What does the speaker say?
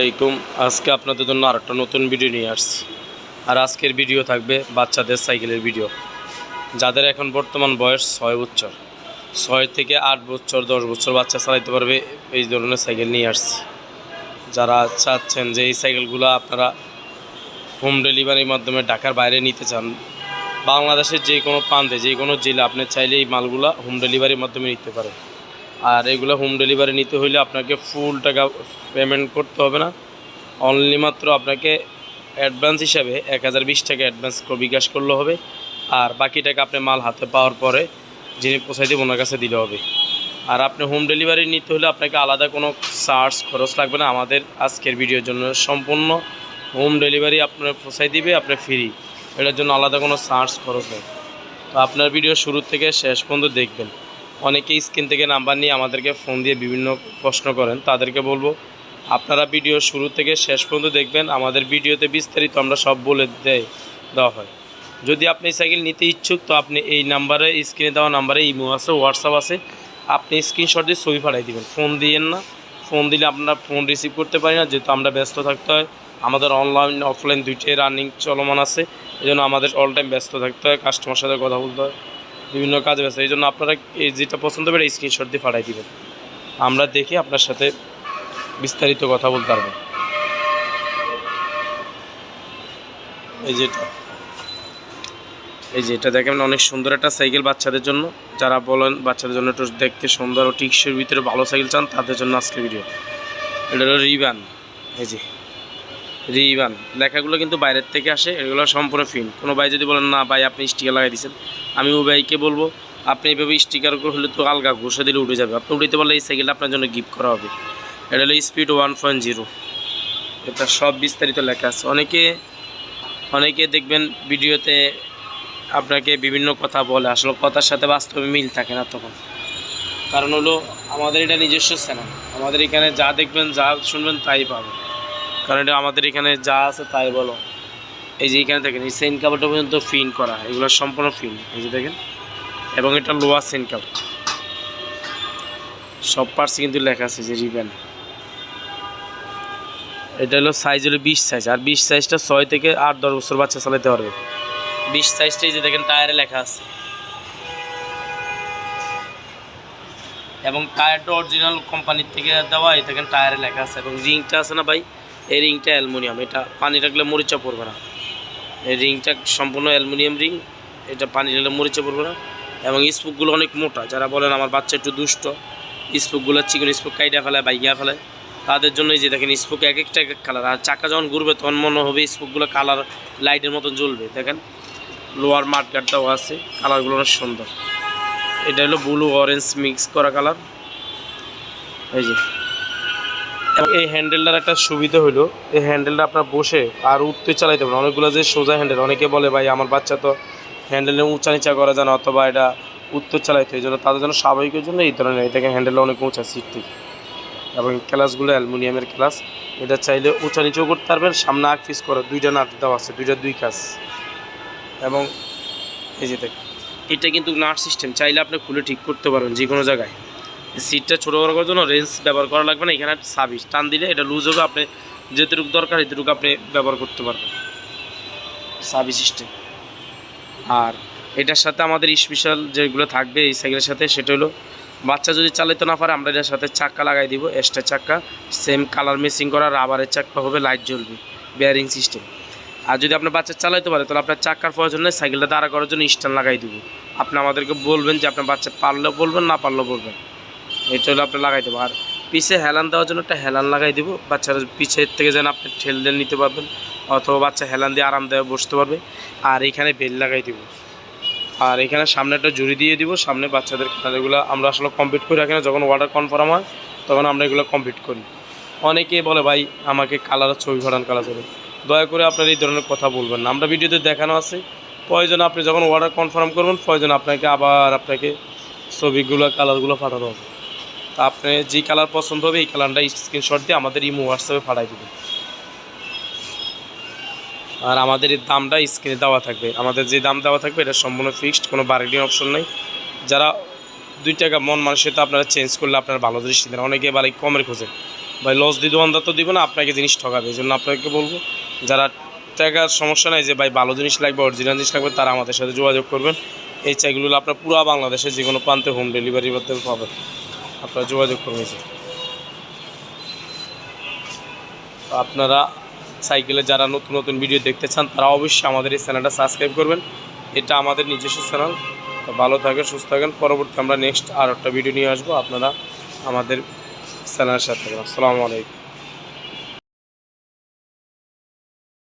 আলাইকুম। আজকে আপনাদের জন্য আরেকটা নতুন ভিডিও নিয়ে আসছি। আর আজকের ভিডিও থাকবে বাচ্চাদের সাইকেলের ভিডিও যাদের এখন বর্তমান বয়স ছয় বছর। ছয় থেকে আট বছর, দশ বছর বাচ্চা চালাইতে পারবে এই ধরনের সাইকেল নিয়ে আসছি। যারা চাচ্ছেন যে এই সাইকেলগুলো আপনারা হোম ডেলিভারির মাধ্যমে ঢাকার বাইরে নিতে চান, বাংলাদেশের যে কোনো প্রান্তে, যে কোনো জেলা, আপনি চাইলে এই মালগুলা হোম ডেলিভারির মাধ্যমে নিতে পারেন। আর এগুলো হোম ডেলিভারি নিতে হলে আপনাকে ফুল টাকা পেমেন্ট করতে হবে না। অনলি মাত্র আপনাকে অ্যাডভান্স হিসাবে এক হাজার বিশ টাকা অ্যাডভান্স বিকাশ করলে হবে। আর বাকি টাকা আপনি মাল হাতে পাওয়ার পরে যিনি পৌঁছাই দেবেন ওনার কাছে দিলে হবে। আর আপনি হোম ডেলিভারি নিতে হলে আপনাকে আলাদা কোনো চার্জ খরচ লাগবে না। আমাদের আজকের ভিডিওর জন্য সম্পূর্ণ হোম ডেলিভারি আপনার পৌঁছাই দিবে, আপনি ফ্রি এটার জন্য আলাদা কোনো চার্জ খরচ নেই। তো আপনার ভিডিও শুরু থেকে শেষ পর্যন্ত দেখবেন। অনেকেই স্ক্রিন থেকে নাম্বার নিয়ে আমাদেরকে ফোন দিয়ে বিভিন্ন প্রশ্ন করেন, তাদেরকে বলব, আপনারা ভিডিও শুরু থেকে শেষ পর্যন্ত দেখবেন, আমাদের ভিডিওতে বিস্তারিত আমরা সব বলে দেয় দেওয়া হয়। যদি আপনি সাইকেল নিতে ইচ্ছুক, তো আপনি এই নাম্বারে, স্ক্রিনে দেওয়া নাম্বারে ইমো আছে, হোয়াটসঅ্যাপ আছে, আপনি স্ক্রিনশট দিয়ে ছবি পাঠাই দিবেন। ফোন দিয়েন না, ফোন দিলে আপনারা ফোন রিসিভ করতে পারি না, যেহেতু আমরা ব্যস্ত থাকতে হয়, আমাদের অনলাইন, অফলাইন দুইটাই রানিং চলমান আছে এই আমাদের অল টাইম ব্যস্ত থাকতে হয়, কাস্টমার সাথে কথা বলতে হয়। বিভিন্ন কাজে ব্যস্ত এই জন্য আপনারা এই যেটা পছন্দ হবে স্ক্রিনশট দিয়ে পাঠাই দিবেন। আমরা দেখে আপনার সাথে বিস্তারিত কথা বলতে পারব। এই যেটা, এই যে এটা দেখেন, অনেক সুন্দর একটা সাইকেল বাচ্চাদের জন্য। যারা বলেন বাচ্চাদের জন্য একটু দেখতে সুন্দর, ও টিকসের ভিতরে ভালো সাইকেল চান, তাদের জন্য আজকে ভিডিও এটা হলো রিবান। এই যে রিবান লেখাগুলো কিন্তু বাইরের থেকে আসে, এগুলো সম্পূর্ণ ফিন কোনো ভাই যদি বলেন, না ভাই, আপনি স্টিকার লাগাই দিয়েছেন। আমি ও ভাইকে বলব, আপনি এইভাবে স্টিকার করে হলে তো আলগা ঘষে দিলে উঠে যাবে। আপনি উঠতে পারলে এই সাইকেলটা আপনার জন্য গিফট করা হবে। এটা হলো স্পিড ওয়ান পয়েন্ট জিরো এটা সব বিস্তারিত লেখা আছে। অনেকে অনেকে দেখবেন ভিডিওতে আপনাকে বিভিন্ন কথা বলে, আসলে কথার সাথে বাস্তবে মিল থাকে না তখন। কারণ হলো, আমাদের এটা নিজস্ব চ্যানেল আমাদের এখানে যা দেখবেন, যা শুনবেন, তাই পাবেন। কারণ এটা আমাদের এখানে যা আছে তাই বলো। এই যে এখানে দেখেন, এই সেন কাপড়টা পর্যন্ত ফিন করা, এগুলো সম্পূর্ণ ফিন এই যে দেখেন। এবং এটা লোয়ার সেন কাপড় সব পার্টস কিন্তু লেখা আছে যে রিবেন এটা হলো সাইজ হলো বিশ সাইজ আর বিশ সাইজটা ছয় থেকে আট, দশ বছর বাচ্চা চালাতে পারবে। বিশ সাইজটাই যে দেখেন টায়ারে লেখা আছে। এবং টায়ারটা অরিজিনাল কোম্পানির থেকে দেওয়া, এই দেখেন টায়ারে লেখা আছে। এবং রিংটা আছে না ভাই? এই রিংটা অ্যালুমিনিয়াম, এটা পানি রাখলে মরিচা পড়বে না। এই রিংটা সম্পূর্ণ অ্যালুমিনিয়াম রিং, এটা পানি রাখলে মরিচা পড়বে না। এবং স্পুকগুলো অনেক মোটা, যারা বলেন আমার বাচ্চা একটু দুষ্ট, স্পুকগুলো চিকন স্পুক কাইটা ফেলায় বাইয়া ফেলায়, তাদের জন্যই যে দেখেন স্পুক এক একটা এক এক কালার, আর চাকা যখন ঘুরবে তখন মনে হবে স্পুকগুলো কালার লাইটের মতন জ্বলবে। দেখেন, লোয়ার মাঠ গার্ডটাও আছে, কালারগুলো অনেক সুন্দর। এটা হলো ব্লু, অরেঞ্জ মিক্স করা কালার। এই যে। এবং এই হ্যান্ডেলটার একটা সুবিধা হলো এই হ্যান্ডেলটা আপনার বসে আর উঠতে চালাইতে পারেন অনেকগুলো যে সোজা হ্যান্ডেল, অনেকে বলে, ভাই, আমার বাচ্চা তো হ্যান্ডেলে উঁচা নিচা করা যায় অথবা এটা উত্তর চালাইতে এই জন্য তাদের জন্য স্বাভাবিকের জন্য এই ধরনের এটাকে হ্যান্ডেলটা অনেক উঁচা সিট থেকে এবং ক্লাসগুলো অ্যালুমিনিয়ামের ক্লাস। এটা চাইলে উঁচা নিচেও করতে পারবেন, সামনে আগ পিস করা, দুইটা নাট দেওয়া আছে, দুইটা দুই কাজ। এবং এই যে এটা কিন্তু নাট সিস্টেম, চাইলে আপনি খুলে ঠিক করতে পারবেন যে কোনো জায়গায়। সিটটা ছোটো বড় করার জন্য রেঞ্জ ব্যবহার করা লাগবে না, এখানে সাবিস টান দিলে এটা লুজ হবে, আপনি যেটুকু দরকার এতটুকু আপনি ব্যবহার করতে পারবেন। সাবি সিস্টেম আর এটার সাথে আমাদের স্পেশাল যেগুলো থাকবে এই সাইকেলের সাথে, সেটা হলো বাচ্চা যদি চালাতে না পারে, আমরা এটার সাথে চাক্কা লাগাই দিব এক্সট্রা চাক্কা। সেম কালার মেসিং করা রাবারের চাক্কা হবে লাইট জ্বলবে বেয়ারিং সিস্টেম আর যদি আপনার বাচ্চা চালাইতে পারে, তাহলে আপনার চাক্কার প্রয়োজন নেই সাইকেলটা দাঁড়া করার জন্য স্ট্যান্ড লাগাই দেবো। আপনি আমাদেরকে বলবেন যে আপনার বাচ্চা পারলেও বলবেন, না পারলেও বলবেন। এটা হলো আপনি লাগাই দেবো। আর পিছে হেলান দেওয়ার জন্য একটা হেলান লাগাই দেবো। বাচ্চারা পিছের থেকে যেন আপনি ঠেল দিয়ে নিতে পারবেন, অথবা বাচ্চা হেলান দিয়ে আরামদায়ক বসতে পারবে। আর এখানে বেল লাগাই দেবো। আর এখানে সামনে একটা জুড়ি দিয়ে দিব। সামনে বাচ্চাদের খেলাগুলো আমরা আসলে কমপ্লিট করে রাখি না। যখন ওয়াটার কনফার্ম হয়, তখন আমরা এগুলো কমপ্লিট করি। অনেকে বলে, ভাই, আমাকে কালারের ছবি ফাটান কালার ছবি। দয়া করে আপনার এই ধরনের কথা বলবেন না। আমরা ভিডিওতে দেখানো আছে, প্রয়োজন আপনি যখন অর্ডার কনফার্ম করবেন, প্রয়োজন আপনাকে আবার আপনাকে ছবিগুলো কালারগুলো পাঠানো হবে। তা আপনি যে কালার পছন্দ হবে এই কালারটা স্ক্রিনশট দিয়ে আমাদের ইমো হোয়াটসঅ্যাপে পাঠাই দেবেন। আর আমাদের এই দামটা স্ক্রিনে দেওয়া থাকবে। আমাদের যে দাম দেওয়া থাকবে, এটা সম্পূর্ণ ফিক্সড কোনো বার্গেনিং অপশন নেই। যারা দুই টাকা মন মানুষের তো আপনারা চেঞ্জ করলে আপনারা ভালো দৃষ্টি দেন। অনেকে এবার কমের খোঁজে। ভাই লস দিয়ে দোকানদার তো দিবে না, আপনাকে জিনিস ঠকাবে। এই জন্য আপনাকে বলব, যারা টাকার সমস্যা নাই যে, ভাই, ভালো জিনিস লাগবে অরিজিনাল জিনিস লাগবে, তারা আমাদের সাথে যোগাযোগ করবেন। এই চাইগুলো আপনার পুরো বাংলাদেশে যে কোনো প্রান্তে হোম ডেলিভারির মাধ্যমে পাবেন আপনারা যোগাযোগ করবেন আপনারা সাইকেলে যারা নতুন নতুন ভিডিও দেখতে চান, তারা অবশ্যই আমাদের এই চ্যানেলটা সাবস্ক্রাইব করবেন। এটা আমাদের নিজস্ব চ্যানেল। তো ভালো থাকেন, সুস্থ থাকেন। পরবর্তী আমরা নেক্সট আর একটা ভিডিও নিয়ে আসব। আপনারা আমাদের চ্যানেলের সাথে থাকবেন। আসসালামু আলাইকুম।